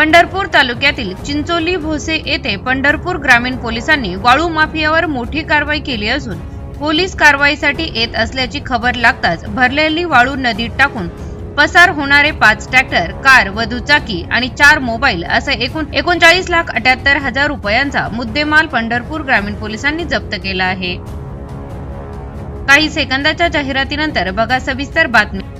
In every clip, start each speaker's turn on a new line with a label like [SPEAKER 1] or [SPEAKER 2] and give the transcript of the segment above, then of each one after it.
[SPEAKER 1] पंढरपूर तालुक्यातील चिंचोली भोसे येथे पंढरपूर ग्रामीण पोलिसांनी वाळू माफियावर मोठी कारवाई केली असून पोलीस कारवाईसाठी येत असल्याची खबर लागताच भरलेली वाळू नदीत टाकून पसार होणारे पाच ट्रॅक्टर कार व दुचाकी आणि चार मोबाईल असा एकूण एकोणचाळीस लाख अठ्याहत्तर हजार रुपयांचा मुद्देमाल पंढरपूर ग्रामीण पोलिसांनी जप्त केला आहे. काही सेकंदाच्या जाहिरातीनंतर बघा सविस्तर बातमी.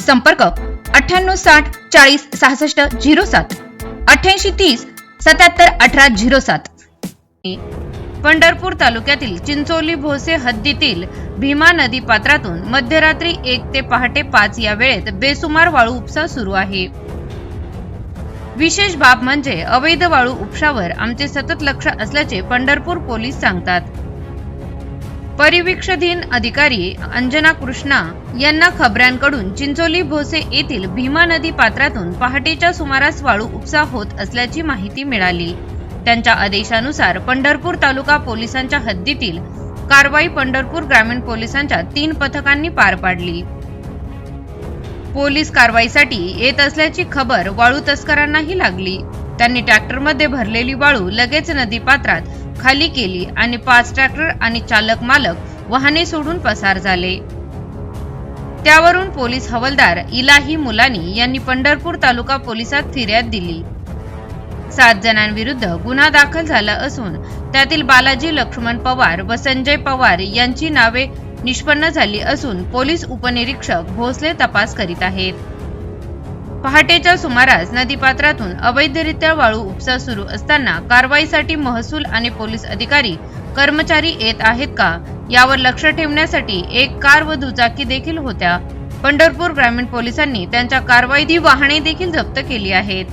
[SPEAKER 1] संपर्क अठ्ठ्याण्णव साठ चाळीस सहासष्ट झिरो सात. अठ्ठ्याऐंशी तीस सत्याहत्तर अठरा झिरो सात. पंढरपूर तालुक्यातील चिंचोली भोसे हद्दीतील भीमा नदी पात्रातून मध्यरात्री एक ते पहाटे पाच या वेळेत बेसुमार वाळू उपसा सुरू आहे. विशेष बाब म्हणजे अवैध वाळू उपशावर आमचे सतत लक्ष असल्याचे पंढरपूर पोलीस सांगतात. परिवीक्षधीन अधिकारी अंजना कृष्णा यांना खबऱ्यांकडून चिंचोली भोसे येथील भीमा नदी पात्रातून पहाटेच्या सुमारास वाळू उपसा होत असल्याची माहिती मिळाली. त्यांच्या आदेशानुसार पंढरपूर तालुका पोलिसांच्या हद्दीतील कारवाई पंढरपूर ग्रामीण पोलिसांच्या तीन पथकांनी पार पाडली. पोलीस कारवाईसाठी येत असल्याची खबर वाळू तस्करांनाही लागली. त्यांनी ट्रॅक्टरमध्ये भरलेली वाळू लगेच नदीपात्रात खाली केली आणि पाच ट्रॅक्टर आणि चालक मालक वाहने सोडून पसार झाले. त्यावरून पोलीस हवालदार इलाही मुलानी यांनी पंढरपूर तालुका पोलिसात फिर्याद दिली. सात जणांविरुद्ध गुन्हा दाखल झाला असून त्यातील बालाजी लक्ष्मण पवार व संजय पवार यांची नावे निष्पन्न झाली असून पोलीस उपनिरीक्षक भोसले तपास करीत आहेत. पहाटेच्या सुमारास नदीपात्रातून अवैधरित्या वाळू उपसा सुरू असताना कारवाईसाठी महसूल आणि पोलीस अधिकारी कर्मचारी येत आहेत का? यावर लक्ष ठेवण्यासाठी एक कार व दुचाकी देखील होत्या. पंढरपूर ग्रामीण पोलिसांनी त्यांच्या कारवाईत वाहने देखील जप्त केली आहेत.